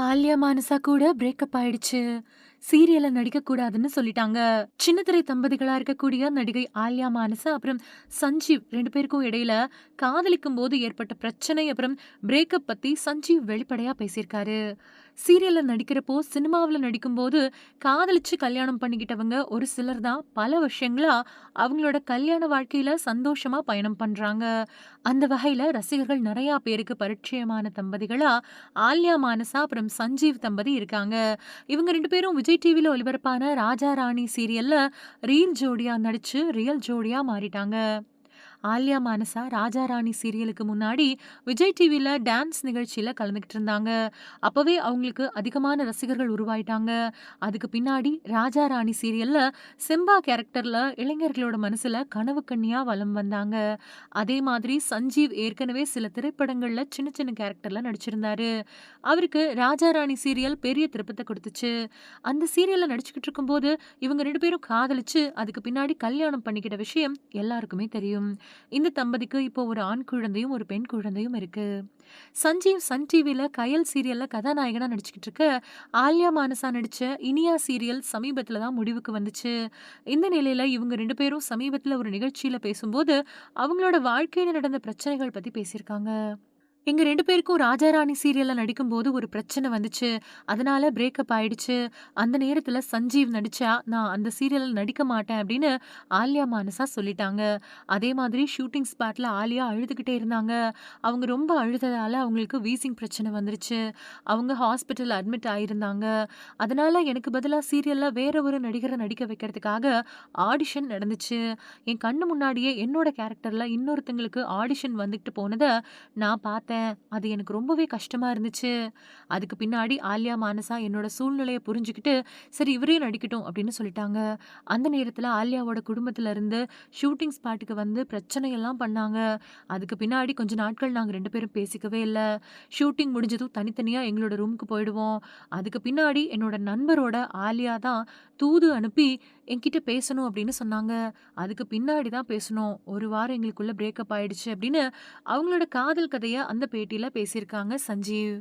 ஆல்யா மானசா கூட பிரேக்கப் ஆயிடுச்சு. சீரியல்ல நடிக்கக்கூடாதுன்னு சொல்லிட்டாங்க. சின்னத்திரை தம்பதிகளா இருக்கக்கூடிய நடிகை ஆல்யா மானசா அப்புறம் சஞ்சீவ் ரெண்டு பேருக்கும் இடையில காதலிக்கும்போது ஏற்பட்ட பிரச்சனை அப்புறம் பிரேக்கப் பத்தி சஞ்சீவ் வெளிப்படையா பேசியிருக்காரு. சீரியலில் நடிக்கிறப்போ, சினிமாவில் நடிக்கும்போது காதலிச்சு கல்யாணம் பண்ணிக்கிட்டவங்க ஒரு சிலர் தான் பல வருஷங்களா அவங்களோட கல்யாண வாழ்க்கையில் சந்தோஷமாக பயணம் பண்ணுறாங்க அந்த வகையில் ரசிகர்கள் நிறையா பேருக்கு பரிச்சயமான தம்பதிகளாக ஆல்யா மானசா அப்புறம் சஞ்சீவ் தம்பதி இருக்காங்க. இவங்க ரெண்டு பேரும் விஜய் டிவியில் ஒளிபரப்பான ராஜா ராணி சீரியலில் ரீல் ஜோடியாக நடித்து ரியல் ஜோடியாக மாறிட்டாங்க. ஆலியா மானசா ராஜா ராணி சீரியலுக்கு முன்னாடி விஜய் டிவியில் டான்ஸ் நிகழ்ச்சியில் கலந்துக்கிட்டு இருந்தாங்க. அப்போவே அவங்களுக்கு அதிகமான ரசிகர்கள் உருவாயிட்டாங்க. அதுக்கு பின்னாடி ராஜா ராணி சீரியலில் செம்பா கேரக்டரில் இளைஞர்களோட மனசில் கனவு கண்ணியாக வலம் வந்தாங்க. அதே மாதிரி சஞ்சீவ் ஏற்கனவே சில திரைப்படங்களில் சின்ன சின்ன கேரக்டரில் நடிச்சிருந்தாரு. அவருக்கு ராஜா ராணி சீரியல் பெரிய திருப்பத்தை கொடுத்துச்சு அந்த சீரியலில் நடிச்சுக்கிட்டு இருக்கும்போது இவங்க ரெண்டு பேரும் காதலிச்சு அதுக்கு பின்னாடி கல்யாணம் பண்ணிக்கிட்ட விஷயம் எல்லாருக்குமே தெரியும். இந்த தம்பதிக்கு இப்போ ஒரு ஆண் குழந்தையும், ஒரு பெண் குழந்தையும் இருக்கு. சஞ்சீவ் சன் டிவியில கயல் சீரியல்ல கதாநாயகனா நடிச்சுக்கிட்டு இருக்க, ஆல்யா மானசா நடிச்ச இனியா சீரியல் சமீபத்துல தான் முடிவுக்கு வந்துச்சு. இந்த நிலையில இவங்க ரெண்டு பேரும் சமீபத்துல ஒரு நிகழ்ச்சியில பேசும்போது, அவங்களோட வாழ்க்கையில நடந்த பிரச்சனைகள் பத்தி பேசியிருக்காங்க. எங்க ரெண்டு பேருக்கும் ராஜா ராணி சீரியல்ல நடிக்கும்போது ஒரு பிரச்சனை வந்துச்சு. அதனால பிரேக்கப் ஆயிடுச்சு. அந்த நேரத்துல சஞ்சீவ் நடிச்சா, நான் அந்த சீரியல்ல நடிக்க மாட்டேன் அப்படின்னு ஆலியா மானசா சொல்லிட்டாங்க. அதே மாதிரி ஷூட்டிங் ஸ்பாட்ல ஆலியா அழுதுகிட்டே இருந்தாங்க. அவங்க ரொம்ப அழுததால அவங்களுக்கு வீசிங் பிரச்சனை வந்துருச்சு. அவங்க ஹாஸ்பிட்டல் அட்மிட் ஆயிருந்தாங்க. அதனால எனக்கு பதிலாக சீரியல்ல வேற ஒரு நடிகரை நடிக்க வைக்கிறதுக்காக ஆடிஷன் நடந்துச்சு. என் கண்ணு முன்னாடியே என்னோட கேரக்டர்ல இன்னொருத்தங்களுக்கு ஆடிஷன் வந்துட்டு போனதை நான் பார்த்தேன். அது எனக்கு ரொம்பவே கஷ்டமாக இருந்துச்சு. அதுக்கு பின்னாடி ஆலியா மானசா என்னோட சூழ்நிலையை புரிஞ்சுக்கிட்டு சரி இவரே நடிக்கட்டும் அப்படின்னு சொல்லிட்டாங்க. அந்த நேரத்தில் ஆலியாவோட குடும்பத்திலேருந்து ஷூட்டிங் ஸ்பாட்டுக்கு வந்து பிரச்சனையெல்லாம் பண்ணாங்க. அதுக்கு பின்னாடி கொஞ்ச நாட்கள் நாங்கள் ரெண்டு பேரும் பேசிக்கவே இல்லை ஷூட்டிங் முடிஞ்சதும் தனித்தனியாக எங்களோட ரூமுக்கு போயிடுவோம். அதுக்கு பின்னாடி என்னோட நண்பரோட ஆலியா தான் தூது அனுப்பி என்கிட்ட பேசணும் அப்படின்னு சொன்னாங்க. அதுக்கு பின்னாடி தான் பேசணும் ஒரு வாரம் எங்களுக்குள்ளே பிரேக்கப் ஆயிடுச்சு அப்படின்னு அவங்களோட காதல் கதையை அந்த பேட்டியில் பேசியிருக்காங்க சஞ்சீவ்.